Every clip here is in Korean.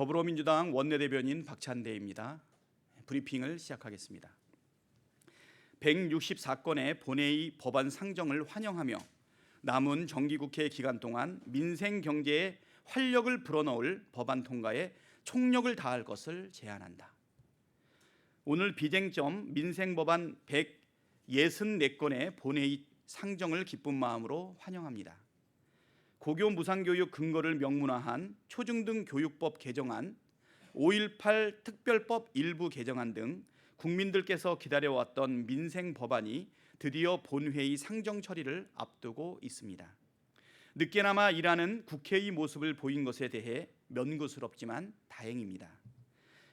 더불어민주당 원내대변인 박찬대입니다. 브리핑을 시작하겠습니다. 164건의 본회의 법안 상정을 환영하며 남은 정기국회 기간 동안 민생 경제에 활력을 불어넣을 법안 통과에 총력을 다할 것을 제안한다. 오늘 비쟁점 민생 법안 164건의 본회의 상정을 기쁜 마음으로 환영합니다. 고교 무상교육 근거를 명문화한 초중등 교육법 개정안, 5.18 특별법 일부 개정안 등 국민들께서 기다려왔던 민생 법안이 드디어 본회의 상정 처리를 앞두고 있습니다. 늦게나마 일하는 국회의 모습을 보인 것에 대해 면구스럽지만 다행입니다.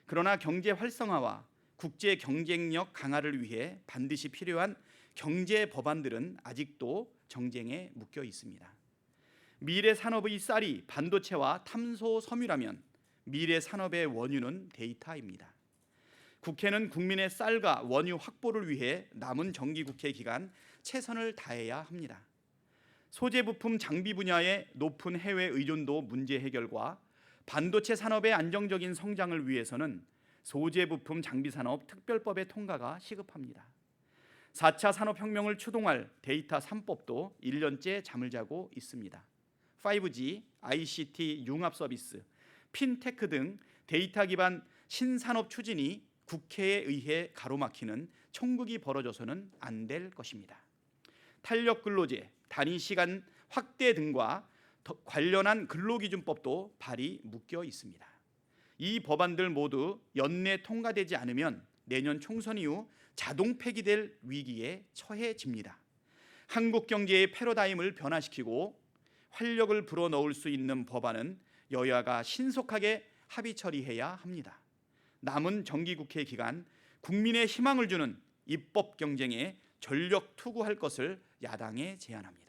그러나 경제 활성화와 국제 경쟁력 강화를 위해 반드시 필요한 경제 법안들은 아직도 정쟁에 묶여 있습니다. 미래 산업의 쌀이 반도체와 탐소 섬유라면 미래 산업의 원유는 데이터입니다. 국회는 국민의 쌀과 원유 확보를 위해 남은 정기 국회 기간 최선을 다해야 합니다. 소재 부품 장비 분야의 높은 해외 의존도 문제 해결과 반도체 산업의 안정적인 성장을 위해서는 소재 부품 장비 산업 특별법의 통과가 시급합니다. 4차 산업혁명을 추동할 데이터 3법도 1년째 잠을 자고 있습니다. 5G, ICT 융합 서비스, 핀테크 등 데이터 기반 신산업 추진이 국회에 의해 가로막히는 총극이 벌어져서는 안 될 것입니다. 탄력 근로제, 단위 시간 확대 등과 관련한 근로기준법도 발이 묶여 있습니다. 이 법안들 모두 연내 통과되지 않으면 내년 총선 이후 자동 폐기될 위기에 처해집니다. 한국 경제의 패러다임을 변화시키고 활력을 불어넣을 수 있는 법안은 여야가 신속하게 합의 처리해야 합니다. 남은 정기국회 기간 국민의 희망을 주는 입법 경쟁에 전력 투구할 것을 야당에 제안합니다.